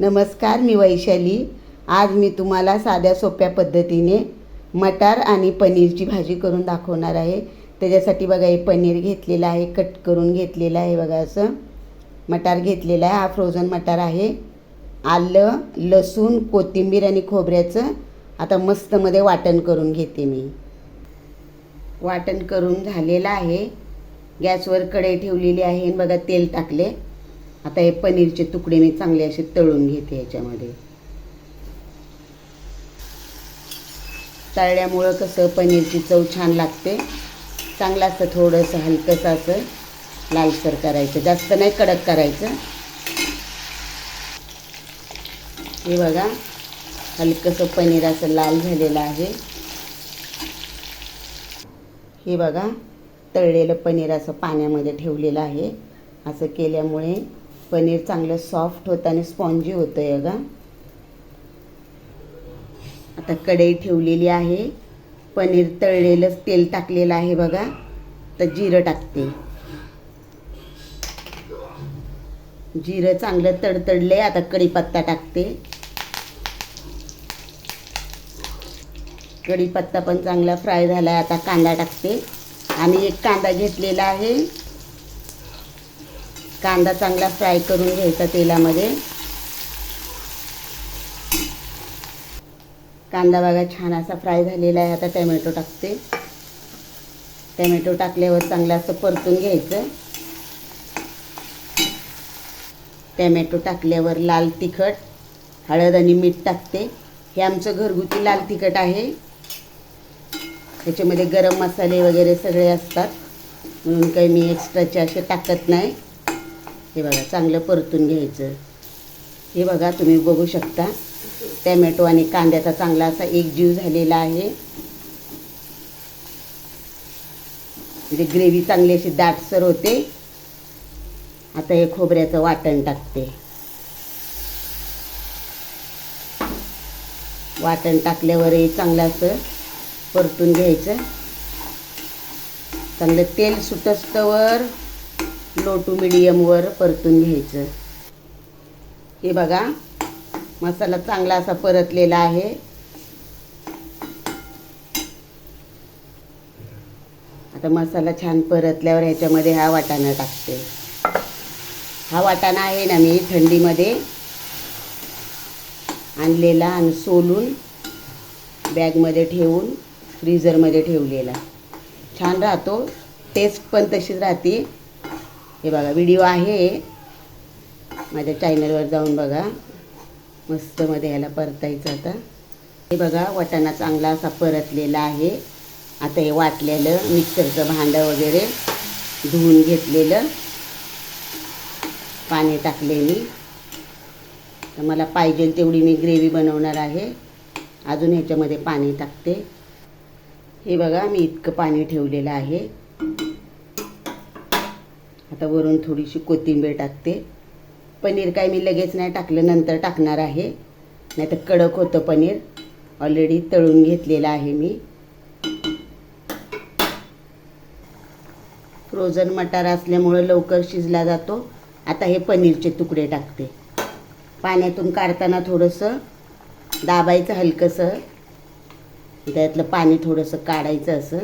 नमस्कार मी वैशाली. आज मी तुम्हाला साध्या सोप्या पद्धतीने मटार आणि पनीरची भाजी करून दाखवणार आहे. त्याच्यासाठी बघा हे पनीर घेतलेलं आहे कट करून घेतलेलं आहे बघा असं. मटार घेतलेला आहे हा फ्रोझन मटार आहे. आलं लसूण कोथिंबीर आणि खोबऱ्याचं आता मस्तमध्ये वाटण करून घेते मी. वाटण करून झालेलं आहे. गॅसवर कढई ठेवलेली आहे आणि बघा तेल टाकले. आता हे पनीरचे तुकडे मी चांगले असे तळून घेते याच्यामध्ये. तळल्यामुळं कसं पनीरची चव छान लागते. चांगलं असं थोडंसं हलकंसं असं लालसर करायचं जास्त नाही कडक करायचं. हे बघा हलकंसं पनीर असं लाल झालेलं आहे. हे बघा तळलेलं पनीर असं पाण्यामध्ये ठेवलेलं आहे. असं केल्यामुळे पनीर चांगलं सॉफ्ट होतं आणि स्पॉन्जी होतं आहे अगं आता कढई ठेवलेली आहे. पनीर तळलेलं तेल टाकलेलं आहे बघा. तर जिरं टाकते. जिरं चांगलं तडतडले आता कढीपत्ता टाकते. कढीपत्ता पण चांगला फ्राय झाला आहे आता कांदा टाकते. आणि एक कांदा घेतलेला आहे. कांदा चांगला फ्राय करून घ्यायचा तेलामध्ये. कांदा बघा छान असा फ्राय झालेला आहे. आता टॅमॅटो टाकते. टॅमॅटो टाकल्यावर चांगलं असं परतून घ्यायचं. टॅमॅटो टाकल्यावर लाल तिखट हळद आणि मीठ टाकते. हे आमचं घरगुती लाल तिखट आहे. त्याच्यामध्ये गरम मसाले वगैरे सगळे असतात. म्हणून काही मी एक्स्ट्राचे असे टाकत नाही. हे बघा चांगलं परतून घ्यायचं. हे बघा तुम्ही बघू शकता टॅमॅटो आणि कांद्याचा चांगला असा एक जीव झालेला आहे. म्हणजे ग्रेव्ही चांगली अशी दाटसर होते. आता हे खोबऱ्याचं वाटण टाकते. वाटण टाकल्यावरही चांगलं असं परतून घ्यायचं. चांगलं तेल सुटस्तवर लो टू मिडियमवर परतून घ्यायचं. हे बघा मसाला चांगला असा परतलेला आहे. आता मसाला छान परतल्यावर ह्याच्यामध्ये हा वाटाणा टाकते. हा वाटाणा आहे ना मी थंडीमध्ये आणलेला आणि सोलून बॅगमध्ये ठेवून फ्रीझरमध्ये ठेवलेला. छान राहतो. टेस्ट पण तशीच राहते. हे बघा व्हिडिओ आहे. माझ्या चॅनलवर जाऊन बघा. मस्तमध्ये ह्याला परतायचं आता. हे बघा वाटाणा चांगला असा परतलेला आहे. आता हे वाटलेलं मिक्सरचं भांडं वगैरे धुवून घेतलेलं. पाणी टाकले मी. तर मला पाहिजे तेवढी मी ग्रेव्ही बनवणार आहे. अजून ह्याच्यामध्ये पाणी टाकते. हे बघा मी इतकं पाणी ठेवलेलं आहे. आता वरून थोडीशी कोथिंबीर टाकते. पनीर काय मी लगेच नाही टाकलं नंतर टाकणार आहे. नाही तर कडक होतं पनीर. ऑलरेडी तळून घेतलेलं आहे मी. फ्रोझन मटार असल्यामुळं लवकर शिजला जातो. आता हे पनीरचे तुकडे टाकते. पाण्यातून काढताना थोडंसं दाबायचं हलकंसं. त्यातलं पाणी थोडंसं काढायचं असं.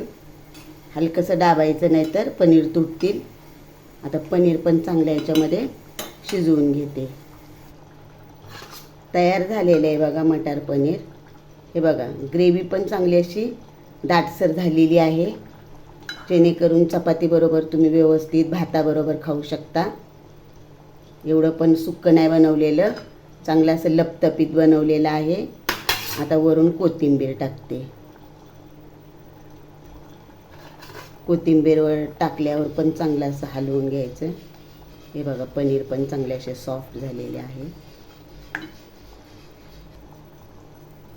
हलकंसं दाबायचं नाही तर पनीर तुटतील. आता पनीर पण चांगलं याच्यामध्ये शिजवून घेते. तयार झालेलं आहे बघा मटार पनीर. हे बघा ग्रेव्ही पण चांगली अशी दाटसर झालेली आहे. जेणेकरून चपातीबरोबर तुम्ही व्यवस्थित भाताबरोबर खाऊ शकता. एवढं पण सुक्कं नाही बनवलेलं. चांगलं असं लपतपीत बनवलेलं आहे. आता वरून कोथिंबीर टाकते. कोथिंबीरवर टाकल्यावर पण चांगलं असं हलवून घ्यायचं. हे बघा पनीर पण चांगले असे सॉफ्ट झालेले आहे.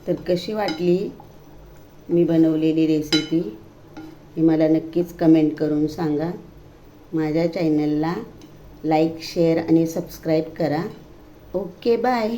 तर कशी वाटली मी बनवलेली रेसिपी ही मला नक्कीच कमेंट करून सांगा. माझ्या चॅनलला लाईक शेअर आणि सबस्क्राईब करा. Okay bye